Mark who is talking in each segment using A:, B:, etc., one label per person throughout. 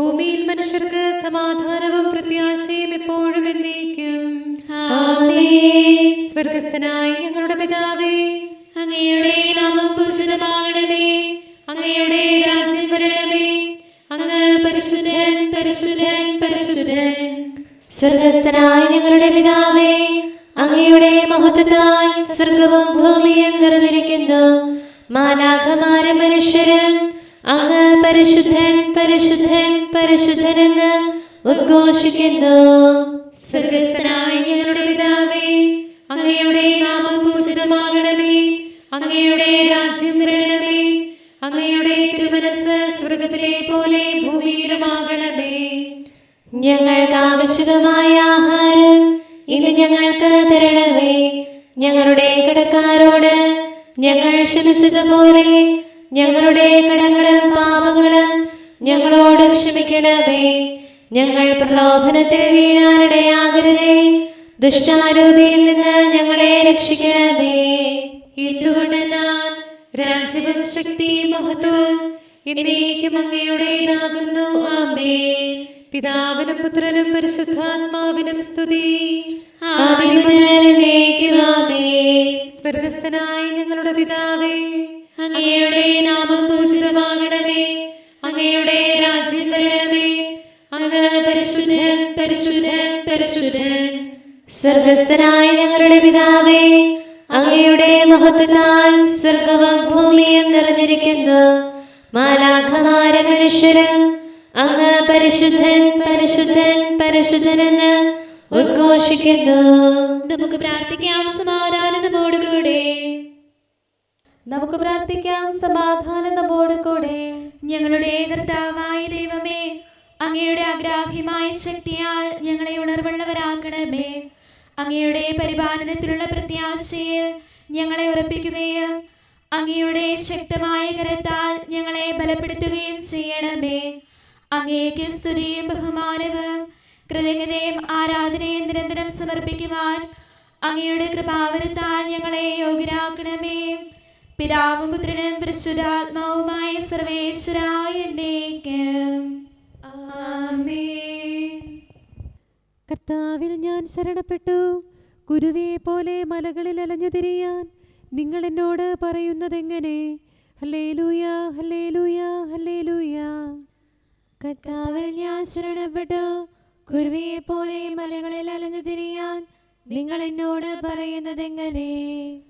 A: ഭൂമിയിൽ മനുഷ്യർക്ക് സമാധാനവും പ്രത്യാശയും എപ്പോഴും എന്നേക്കും. സ്വർഗസ്ഥനായി ഞങ്ങളുടെ പിതാവേ
B: അങ്ങയുടെ നാമം പൂജിതമാകണമേ അങ്ങയുടെ രാജ്യം വരണമേ അങ്ങ് പരിശുദ്ധൻ പരിശുദ്ധൻ പരിശുദ്ധൻ. സ്വർഗസ്ഥനായ ഞങ്ങളുടെ പിതാവേ അങ്ങയുടെ മഹത്വത്താൽ സ്വർഗവും ഭൂമിയും നിറഞ്ഞിരിക്കുന്നു. മാലാഖമാരെ മനുഷ്യരും അങ്ങ് പരിശുദ്ധൻ പരിശുദ്ധൻ പരിശുദ്ധനെന്ന് ഉദ്ഘോഷിക്കുന്നു. ഞങ്ങളുടെ പിതാവേ അങ്ങയുടെ നാമം പൂജിതമാകണമേ അങ്ങയുടെ രാജ്യം വരണമേ അങ്ങയുടെ തിരുമനസ് സ്വർഗത്തിലെ പോലെ ഭൂമിയിലുമാകണമേ. ഞങ്ങൾക്ക് ആവശ്യമായ ആഹാരം ഇന്ന് ഞങ്ങൾക്ക് തരണമേ. ഞങ്ങളുടെ കടക്കാരോട് ഞങ്ങൾ ക്ഷമിച്ചതുപോലെ ഞങ്ങളുടെ കടങ്ങളും പാപങ്ങളും ഞങ്ങളോട് ക്ഷമിക്കണമേ. ഞങ്ങൾ പ്രലോഭനത്തിൽ വീഴാനിടയാകരുതേ ദുഷ്ടാരൂപിയിൽ നിന്ന് ഞങ്ങളെ രക്ഷിക്കണമേ. എന്തുകൊണ്ടെന്നാൽ രാജ്യവും ശക്തി മഹത്വം എന്നേക്കും അങ്ങയുടേതാകുന്നു. ആമേ
A: പിതാവിനും പുത്രനും പരിശുദ്ധാത്മാവിനും സ്തുതി. സ്വർഗസ്ഥനായ ഞങ്ങളുടെ പിതാവേ
B: അങ്ങയുടെ നാമം പൂജിതമാകണമേ അങ്ങയുടെ രാജ്യം വരണമേ. അങ്ങ് പരിശുദ്ധൻ പരിശുദ്ധൻ പരിശുദ്ധൻ. സ്വർഗസ്ഥനായ ഞങ്ങളുടെ പിതാവേ അങ്ങയുടെ മഹത്വത്താൽ സ്വർഗവും ഭൂമിയും നിറഞ്ഞിരിക്കുന്നു. മാലാഖമാര മനുഷ്യരും അങ്ങ് പരിശുദ്ധൻ പരിശുദ്ധൻ പരിശുദ്ധനെന്ന് ഉദ്ഘോഷിക്കുന്നു. നമുക്ക് പ്രാർത്ഥിക്കാം സമാധാനം നമ്മോടുകൂടെ
A: നമുക്ക് പ്രാർത്ഥിക്കാം. സമാധാന നമ്മോട് കൂടെ.
B: ഞങ്ങളുടെ കർത്താവായ ദൈവമേ അങ്ങയുടെ അഗ്രാഹ്യമായ ശക്തിയാൽ ഞങ്ങളെ ഉണർവുള്ളവരാക്കണമേ. അങ്ങയുടെ പരിപാലനത്തിലുള്ള പ്രത്യാശയിൽ ഞങ്ങളെ ഉറപ്പിക്കുകയും അങ്ങയുടെ ശക്തമായ കരത്താൽ ഞങ്ങളെ ബലപ്പെടുത്തുകയും ചെയ്യണമേ. അങ്ങേക്ക് സ്തുതിയും ബഹുമാനവും കൃതജ്ഞതയും ആരാധനയും നിരന്തരം സമർപ്പിക്കുവാൻ അങ്ങയുടെ കൃപാവരത്താൽ ഞങ്ങളെ യോഗ്യരാക്കണമേ. പിതാവും പുത്രനും പരിശുദ്ധാത്മാവുമായ സർവേശ്വരായ
A: കർത്താവിൽ ഞാൻ ശരണപ്പെട്ടു. കുരുവിയെ പോലെ മലകളിൽ അലഞ്ഞു തിരിയാൻ നിങ്ങൾ എന്നോട് പറയുന്നതെങ്ങനെ? Hallelujah hallelujah hallelujah.
B: കർത്താവിൽ ഞാൻ ശരണപ്പെട്ടു. കുരുവിയെ പോലെ മലകളിൽ അലഞ്ഞു തിരിയാൻ നിങ്ങൾ എന്നോട് പറയുന്നതെങ്ങനെ?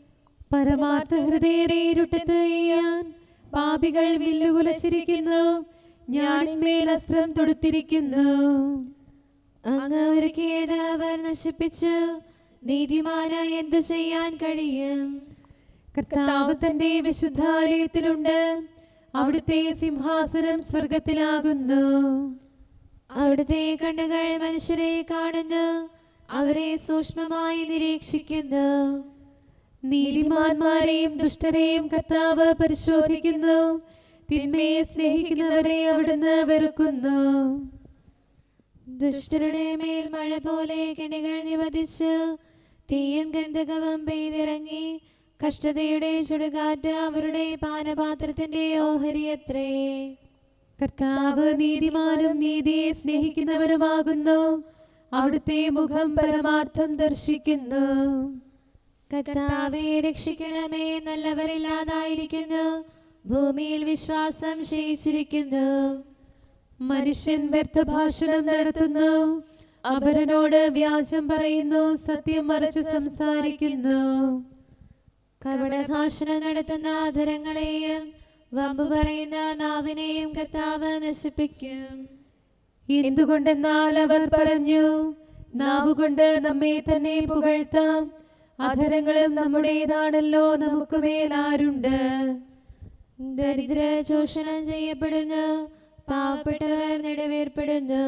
A: പരമാർത്ഥ ഹൃദയരെ ഇരുട്ടത്ത് പാപികൾ വില്ലുകുലച്ചിരിക്കുന്നു. ഞാനിന്മേൽ അസ്ത്രം തൊടുത്തിരിക്കുന്നു.
B: അങ്ങ് ഒരുക്കിയത് അവർ നശിപ്പിച്ചു നീതിമാന് എന്തു ചെയ്യാൻ കഴിയും?
A: കർത്താവ് തന്റെ വിശുദ്ധാലയത്തിലുണ്ട്. അവിടുത്തെ സിംഹാസനം സ്വർഗത്തിലാകുന്നു
B: അവിടുത്തെ കണ്ണുകൾ മനുഷ്യരെ കാണുന്നു. അവരെ സൂക്ഷ്മമായി നിരീക്ഷിക്കുന്നു.
A: നീതിമാന്മാരെയും ദുഷ്ടരെയും കർത്താവ് പരിശോധിക്കുന്നു. തിന്മയെ സ്നേഹിക്കുന്നവരെ അവിടുന്ന് വെറുക്കുന്നു.
B: ദുഷ്ടരുടെ മേൽ മഴ പോലെ കെണികൾ നിവധിച്ച് തീയും ഗന്ധകവും പെയ്തിറങ്ങി കഷ്ടതയുടെ ചുടുകാറ്റ് അവരുടെ പാനപാത്രത്തിന്റെ ഓഹരിയത്രേ
A: കർത്താവ് നീതിമാനും നീതിയെ സ്നേഹിക്കുന്നവരുമാകുന്നു. അവിടുത്തെ മുഖം പരമാർത്ഥം ദർശിക്കുന്നു.
B: കർത്താവെ രക്ഷിക്കണമേ നല്ലവരില്ലാതായിരിക്കുന്നു. ഭൂമിയിൽ വിശ്വാസം ക്ഷയിച്ചിരിക്കുന്നു.
A: മനുഷ്യൻ വ്യർത്ഥഭാഷണം നടത്തുന്നു. അപരനോട് വ്യാജം പറയുന്നു സത്യം മറച്ചു സംസാരിക്കുന്നു.
B: കപടഭാഷണം നടത്തുന്ന അധരങ്ങളെയും വമ്പ് പറയുന്ന നാവിനെയും കർത്താവ് നശിപ്പിക്കും.
A: എന്തുകൊണ്ടെന്നാൽ അവർ പറഞ്ഞു നാവുകൊണ്ട് നമ്മെ തന്നെ പുകഴ്ത്താം. അധരങ്ങളും നമ്മുടേതാണല്ലോ നമുക്ക് മേലാരുണ്ട്
B: ദരിദ്ര ചൂഷണം ചെയ്യപ്പെടുന്നു പാവപ്പെട്ടവർ നെടുവേർപ്പെടുന്നു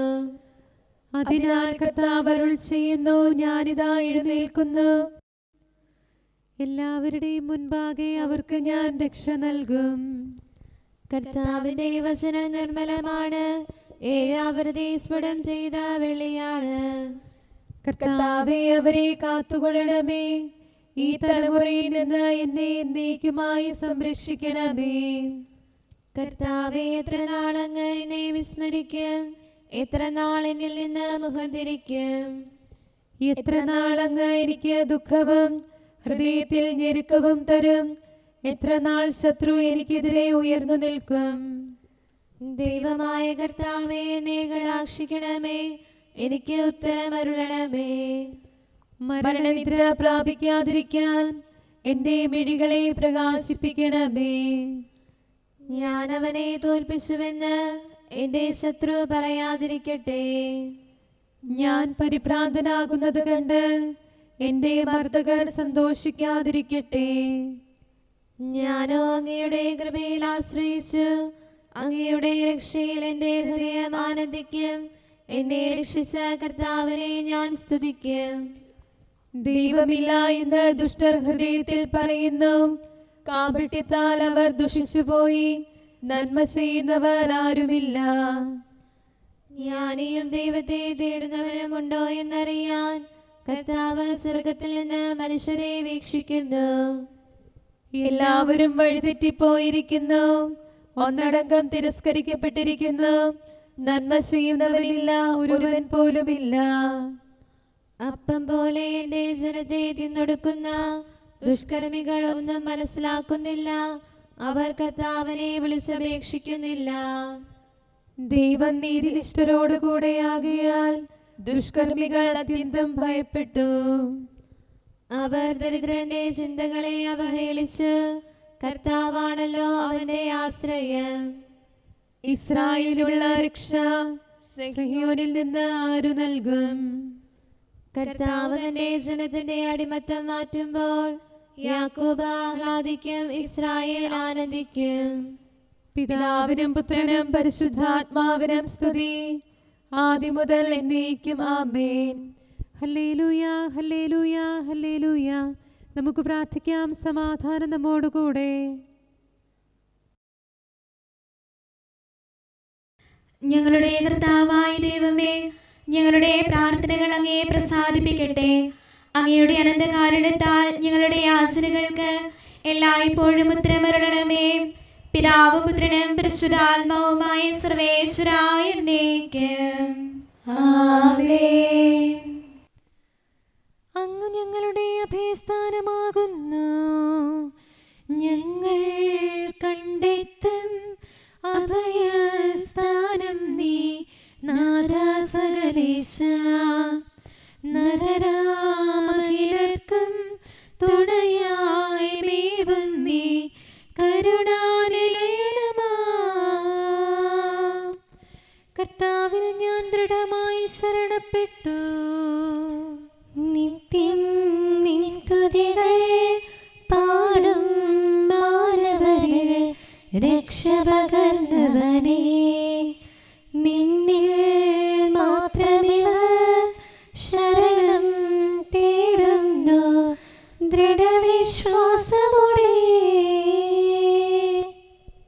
A: അതിനാൽ കർത്താവ് അരുൾ ചെയ്യുന്നു ഞാനിതാ എഴുന്നേൽക്കുന്നു. എല്ലാവരുടെയും മുൻപാകെ അവർക്ക് ഞാൻ രക്ഷ നൽകും.
B: കർത്താവിന്റെ വചനം നിർമ്മലമാണ് ഏഴാവൃതി സ്ഫുടം ചെയ്ത വെള്ളിയാണ്.
A: കർത്താവെ അവരെ കാത്തുകൊള്ളണമേ. ഈ തലമുറയിൽ നിന്ന് എന്നെ എന്നേക്കുമായി സംരക്ഷിക്കണമേ.
B: കർത്താവെ എത്ര നാളങ്ങ് എന്നെ വിസ്മരിക്കും. എത്ര നാൾ എന്നിൽ നിന്ന് മുഖം തിരിക്കും.
A: എത്ര നാളങ്ങ് എനിക്ക് ദുഃഖവും ഹൃദയത്തിൽ ഞെരുക്കവും തരും. എത്ര നാൾ ശത്രു എനിക്കെതിരെ ഉയർന്നു നിൽക്കും.
B: ദൈവമായ കർത്താവെ എന്നെ കടാക്ഷിക്കണമേ. എനിക്ക് ഉത്തരമരുളണമേ.
A: മരണനിദ്ര പ്രാപിക്കാതിരിക്കാൻ എന്റെ മിഴികളെ പ്രകാശിപ്പിക്കണമേ.
B: ഞാൻ അവനെ തോൽപ്പിച്ചുവെന്ന് എന്റെ ശത്രു പറയാതിരിക്കട്ടെ.
A: ഞാൻ പരിഭ്രാന്തനാകുന്നത് കണ്ട് എന്റെ മർദ്ദകർ സന്തോഷിക്കാതിരിക്കട്ടെ.
B: ഞാനോ അങ്ങയുടെ കൃപയിൽ ആശ്രയിച്ചു അങ്ങയുടെ രക്ഷയിൽ എന്റെ ഹൃദയം ആനന്ദിക്കും. എന്നെ രക്ഷിച്ച കർത്താവിനെ ഞാൻ സ്തുതിക്കും.
A: ദൈവമില്ല എന്ന് ദുഷ്ടർ ഹൃദയത്തിൽ പറയുന്നു. കാപട്യത്താൽ അവർ ദുഷിച്ചുപോയി. നന്മ ചെയ്യുന്നവർ ആരുമില്ല.
B: ജ്ഞാനിയും ദൈവത്തെ തേടുന്നവനുമുണ്ടോ എന്നറിയാൻ കർത്താവ് സ്വർഗത്തിൽ നിന്ന് മനുഷ്യരെ വീക്ഷിക്കുന്നു.
A: എല്ലാവരും വഴിതെറ്റിപ്പോയിരിക്കുന്നു. ഒന്നടങ്കം തിരസ്കരിക്കപ്പെട്ടിരിക്കുന്നു. നന്മ ചെയ്യുന്നവനില്ല ഒരുവൻ പോലുമില്ല.
B: അപ്പം പോലെ എന്റെ ജനത്തെ തിന്നൊടുക്കുന്ന ദുഷ്കർമ്മികൾ ഒന്നും മനസ്സിലാക്കുന്നില്ല. അവർ കർത്താവിനെ വിളിച്ചപേക്ഷിക്കുന്നില്ല.
A: ദൈവം നീതിനിഷ്ഠരോട് കൂടെയാകിയാൽ ദുഷ്കർമ്മികൾ അത്യന്തം ഭയപ്പെട്ടു.
B: അവർ ദരിദ്രന്റെ ചിന്തകളെ അവഹേളിച്ച് കർത്താവാണല്ലോ അവന്റെ ആശ്രയം.
A: ഇസ്രായേലുള്ള രക്ഷ സഹിയോനിൽ നിന്ന് ആരു നൽകും?
B: കർത്താവ് തന്റെ ജനത്തിന്റെ അടിമത്തം മാറ്റുമ്പോൾ യാക്കോബ് ആഹ്ലാദിക്കും ഇസ്രായേൽ ആനന്ദിക്കും.
A: പിതാവിനും പുത്രനും പരിശുദ്ധാത്മാവിനും സ്തുതി. ആദ്യം മുതൽ എന്നേക്കും ആമേൻ. Hallelujah hallelujah hallelujah. നമുക്ക് പ്രാർത്ഥിക്കാം സമാധാനം നമ്മോടുകൂടെ.
C: ഞങ്ങളുടെ കർത്താവായ ദൈവമേ ഞങ്ങളുടെ പ്രാർത്ഥനകൾ അങ്ങേ പ്രസാദിപ്പിക്കട്ടെ. അങ്ങയുടെ അനന്തകാരുണ്യത്താൽ ഞങ്ങളുടെ ആസനകൾക്ക് എല്ലായ്പ്പോഴും ഉത്തരമരുളണമേ പിതാവ് പുത്രനും പരിശുദ്ധാത്മാവുമായ സർവേശ്വരായ.
A: അങ്ങ് ഞങ്ങളുടെ അഭയസ്ഥാനമാകുന്നു നരരാമകിലർക്കും തുണയായി മേവും നീ കർത്താവിൽ ഞാൻ ദൃഢമായി ശരണപ്പെട്ടു.
C: നിത്യം നിൻ സ്തുതികൾ പാടും മാനവരിൽ രക്ഷപകർന്നവനെ നിന്നിൽ മാത്രമിവർ ശരണം തേടുന്നു. ദൃഢവിശ്വാസമുടെ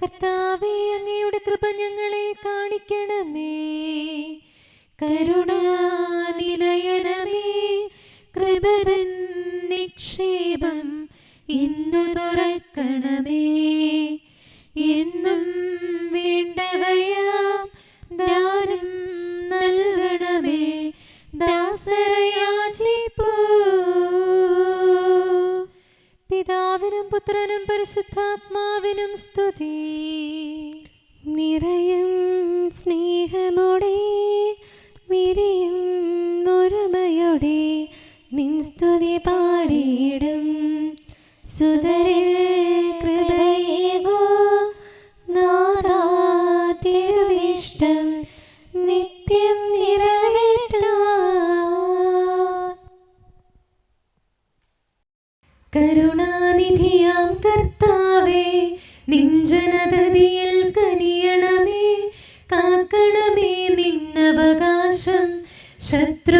A: കർത്താവെ അങ്ങയുടെ കൃപ ഞങ്ങളെ കാണിക്കണമേ. കരുണാനിലയനമേ കൃപ നിക്ഷേപം ഇന്ന് തുറക്കണമേ. എന്നും വേണ്ടവയാം ദാനം നൽകണമേ ദാസരയാചിപ്പൂ. പിതാവിനും പുത്രനും പരിശുദ്ധാത്മാവിനും സ്തുതി.
C: നിറയും സ്നേഹമോടെ വിരിയും ഒരുമയോടെ നിൻ സ്തുതി പാടിയിടും. സുതരിൽ
A: शत्रु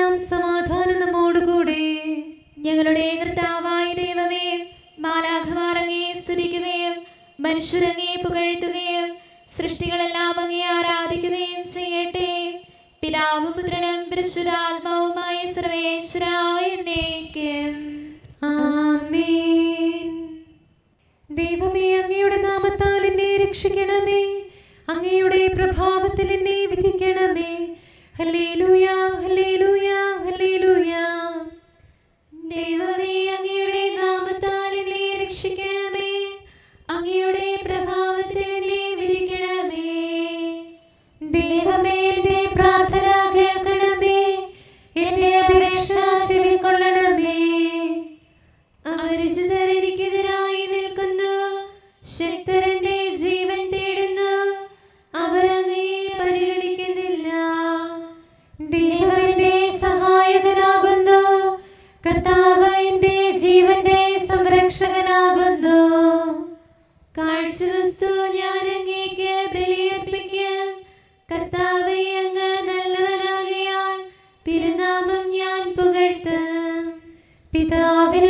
A: എല്ലാം സമാധാനം നമ്മോടുകൂടെ.
B: ഞങ്ങളുടെ കർത്താവായ ദൈവമേ മാലാഖമാറങ്ങേ സ്തുതിക്കുകയും മനുഷ്യരങ്ങേ പുകഴ്ത്തുകയും സൃഷ്ടികളെല്ലാം അങ്ങേ ആരാധിക്കുകയും ചെയ്യട്ടെ. പിതാവും പുത്രനും പരിശുദ്ധാത്മാവുമായ
A: സർവേശ്വരായനേക്കും ദൈവമേ അങ്ങയുടെ നാമത്താൽ എന്നെ രക്ഷിക്കണമേ. അങ്ങയുടെ പ്രഭാവത്തിൽ എന്നെ വിധിക്കണമേ.
B: ഹലേലൂയ ഹലേ
A: പിതാവിന്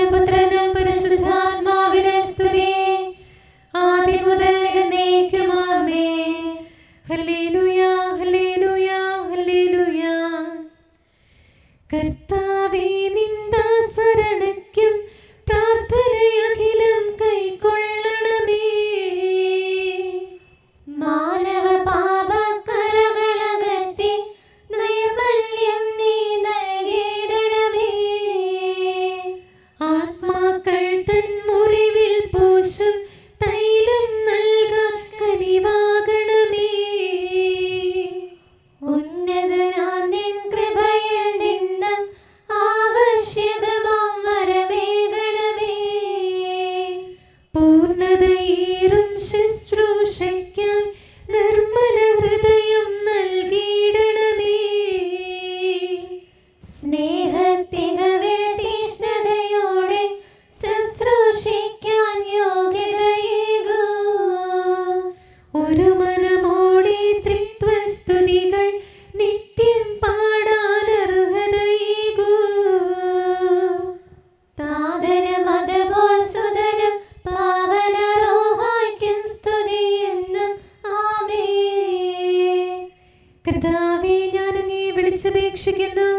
A: അപേക്ഷിക്കുന്നു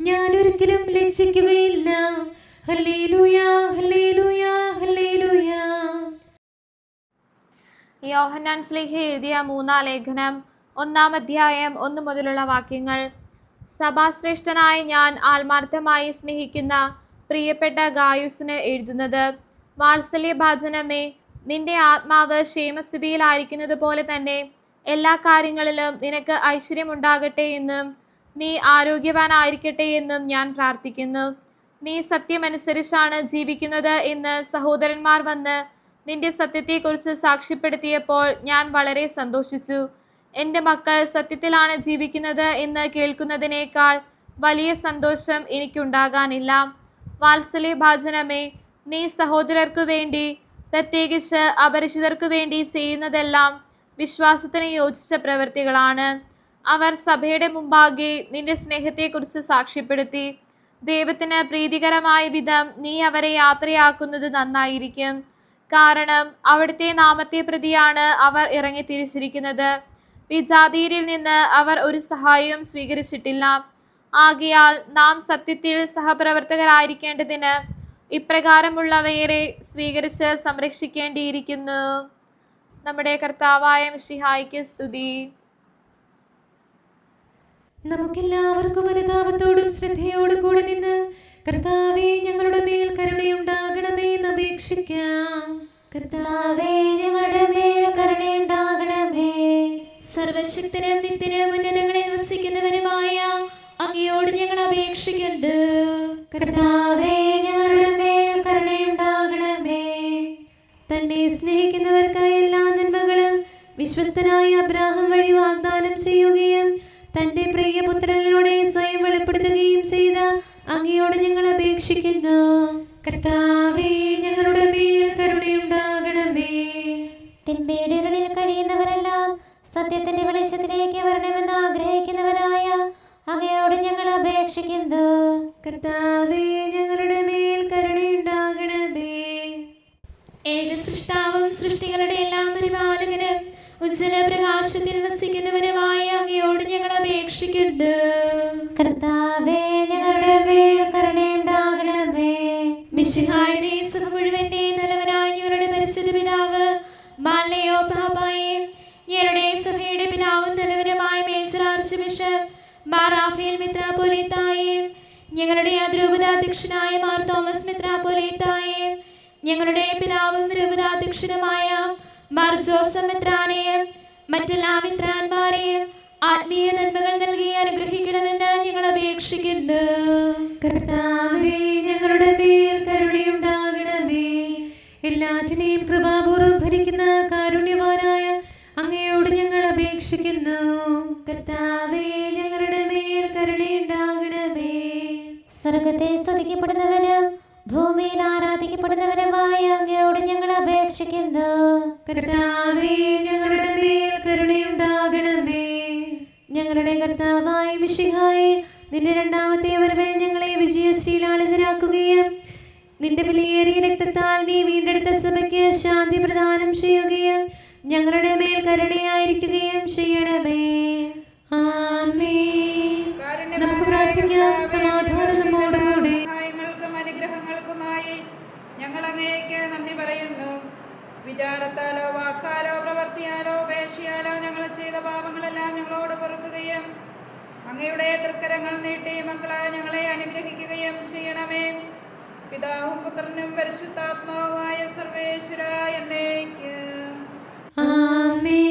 A: ഞാൻ ഒരിക്കലും ലജ്ജിക്കുകയില്ല
D: യോഹന്നാൻ സ്ലേഹ എഴുതിയ മൂന്നാം ലേഖനം ഒന്നാം അധ്യായം ഒന്നു മുതലുള്ള വാക്യങ്ങൾ. സഭാശ്രേഷ്ഠനായ ഞാൻ ആത്മാർത്ഥമായി സ്നേഹിക്കുന്ന പ്രിയപ്പെട്ട ഗായുസിന് എഴുതുന്നത് വാത്സല്യഭാചനമേ നിന്റെ ആത്മാവ് ക്ഷേമസ്ഥിതിയിലായിരിക്കുന്നത് പോലെ തന്നെ എല്ലാ കാര്യങ്ങളിലും നിനക്ക് ഐശ്വര്യമുണ്ടാകട്ടെ എന്നും നീ ആരോഗ്യവാനായിരിക്കട്ടെ എന്നും ഞാൻ പ്രാർത്ഥിക്കുന്നു. നീ സത്യമനുസരിച്ചാണ് ജീവിക്കുന്നത് എന്ന് സഹോദരന്മാർ വന്ന് നിന്റെ സത്യത്തെക്കുറിച്ച് സാക്ഷ്യപ്പെടുത്തിയപ്പോൾ ഞാൻ വളരെ സന്തോഷിച്ചു. എന്റെ മക്കൾ സത്യത്തിലാണ് ജീവിക്കുന്നത് എന്ന് കേൾക്കുന്നതിനേക്കാൾ വലിയ സന്തോഷം എനിക്കുണ്ടാകാനില്ല. വാത്സല്യ ഭാജനമേ നീ സഹോദരർക്കു വേണ്ടി പ്രത്യേകിച്ച് അപരിചിതർക്കു വേണ്ടി ചെയ്യുന്നതെല്ലാം വിശ്വാസത്തിന് യോജിച്ച പ്രവൃത്തികളാണ്. അവർ സഭയുടെ മുമ്പാകെ നിന്റെ സ്നേഹത്തെക്കുറിച്ച് സാക്ഷ്യപ്പെടുത്തി. ദൈവത്തിന് പ്രീതികരമായ വിധം നീ അവരെ യാത്രയാക്കുന്നത് നന്നായിരിക്കും. കാരണം അവിടുത്തെ നാമത്തെ പ്രതിയാണ് അവർ ഇറങ്ങി തിരിച്ചിരിക്കുന്നത്. വിജാതിയിൽ നിന്ന് അവർ ഒരു സഹായവും സ്വീകരിച്ചിട്ടില്ല. ആകയാൽ നാം സത്യത്തിൽ സഹപ്രവർത്തകരായിരിക്കേണ്ടതിന് ഇപ്രകാരമുള്ളവയെ സ്വീകരിച്ച് സംരക്ഷിക്കേണ്ടിയിരിക്കുന്നു. നമ്മുടെ കർത്താവായ മിശിഹായിക്ക് സ്തുതി.
A: നമുക്കെല്ലാവർക്കും അനുതാപത്തോടും ശ്രദ്ധയോടും കൂടെ നിന്ന് കർത്താവെ ഞങ്ങളുടെ മേൽ കരുണയുണ്ടാകണമേ എന്ന് അപേക്ഷിക്കാം.
B: കർത്താവേ ഞങ്ങളുടെ മേൽ കരുണയുണ്ടാകണമേ.
A: സർവശക്തനും നിത്യനും ഉന്നതങ്ങളിൽ വസിക്കുന്നവനുമായ അങ്ങയോട് ഞങ്ങൾ അപേക്ഷിക്കുന്നു
B: കർത്താവേ ഞങ്ങളുടെ മേൽ കരുണയുണ്ടാകണമേ.
A: തന്നെ സ്നേഹിക്കുന്നവർക്കായി എല്ലാ നന്മകളും വിശ്വസ്തനായ അബ്രാഹം വഴി വാഗ്ദാനം ചെയ്യുകയും തന്റെ പ്രിയപുത്രനിലൂടെ സ്വയം വെളിപ്പെടുത്തുകയും ചെയ്ത അങ്ങയോട് ഞങ്ങൾ അപേക്ഷിക്കുന്നു. കർത്താവേ ഞങ്ങളുടെ മേൽ കരുണയുണ്ടാകണമേ.
B: തിന്മയുടെ കഴിയുന്നവരെല്ലാം സത്യത്തിന്റെ വെളിച്ചത്തിലേക്ക് വരണമെന്ന് ആഗ്രഹിക്കുന്നവരായ അങ്ങയോട് ഞങ്ങൾ അപേക്ഷിക്കുന്നു.
A: കർത്താവേ ഞങ്ങളുടെ മേൽ കരുണയുണ്ടാകണമേ. ഏക സൃഷ്ടാവും സൃഷ്ടികളുടെ എല്ലാം പരിപാലകനും ഉജ്ജ്വല പ്രകാശത്തിൽ വസിക്കുന്നവനുമായ അങ്ങയോട് ഞങ്ങൾ
B: കർത്താവേ ഞങ്ങളുടെ മേൽ കരുണയുണ്ടാകണമേ.
A: മിശിഹായുടെ സഭ മുഴുവന്റെ നല്ലവനായ ഞങ്ങളുടെ പരിശുദ്ധ പിതാവ് മാലയോ പാപ്പായെ ഞങ്ങളുടെ സഭയുടെ പിതാവും നല്ലവനുമായ major archbishop Mar Raphael മിത്രാപോലീത്തായെ ഞങ്ങളുടെ അതിരൂപതാധ്യക്ഷനായ മാർ തോമസ് മിത്രാപോലീത്തായെ ഞങ്ങളുടെ പിതാവും രൂപതാധ്യക്ഷനുമായ മാർ ജോസഫ് മിത്രാനെയും മറ്റെല്ലാ മിത്രാന്മാരെയും ആത്മീയ നന്മകൾ നൽകി അനുഗ്രഹിക്കണമെന്ന് ഞങ്ങൾ അപേക്ഷിക്കുന്നു. കർത്താവേ ഞങ്ങളുടെ മേൽ കരുണയുണ്ടാകണമേ. എല്ലാറ്റിനെയും കൃപാപൂർവം ഭരിക്കുന്ന കാരുണ്യവാനായ അങ്ങയോട് ഞങ്ങൾ അപേക്ഷിക്കുന്നു. കർത്താവേ ഞങ്ങളുടെ മേൽ കരുണയുണ്ടാകണമേ.
B: സ്വർഗത്തെ സ്തുതിക്കപ്പെടുന്നവനും ഭൂമിയിൽ ആരാധിക്കപ്പെടുന്നവനുമായ അങ്ങയോട് ഞങ്ങൾ അപേക്ഷിക്കുന്നു.
A: കർത്താവേ ഞങ്ങളുടെ മേൽ കരുണയുണ്ടാകണമേ. ഞങ്ങളുടെ കർത്താവായ മിഷിഹായ നിന്റെ രണ്ടാമത്തെ വരവേ ഞങ്ങളെ വിജയശ്രീലാളിതരാക്കുകയും നിന്റെ വിലയേറിയ രക്തത്താൽ നീ വീണ്ടെടുത്ത സഭയ്ക്ക് ശാന്തി പ്രദാനം ചെയ്യുകയും ഞങ്ങളുടെ മേൽ കരുണയായിരിക്കുകയും ചെയ്യണമേ. ആമേ നമുക്ക് പ്രാർത്ഥിക്കാം. സമാധാനം നമ്മോടുകൂടി.
E: അനുഗ്രഹങ്ങൾക്കുമായി ഞങ്ങൾ അങ്ങേക്ക് നന്ദി പറയുന്നു. വിചാരത്താലോ വാക്കാലോ പ്രവർത്തിയാലോ ഉപേക്ഷയാലോ ഞങ്ങൾ ചെയ്ത പാപങ്ങളെല്ലാം ഞങ്ങളോട് പൊറുക്കുകയും അങ്ങയുടെ തൃക്കരങ്ങൾ നീട്ടി മക്കളായ ഞങ്ങളെ അനുഗ്രഹിക്കുകയും ചെയ്യണമേ. പിതാവും പുത്രനും പരിശുദ്ധാത്മാവുമായ സർവേശ്വര എന്നേക്ക്. ആമേ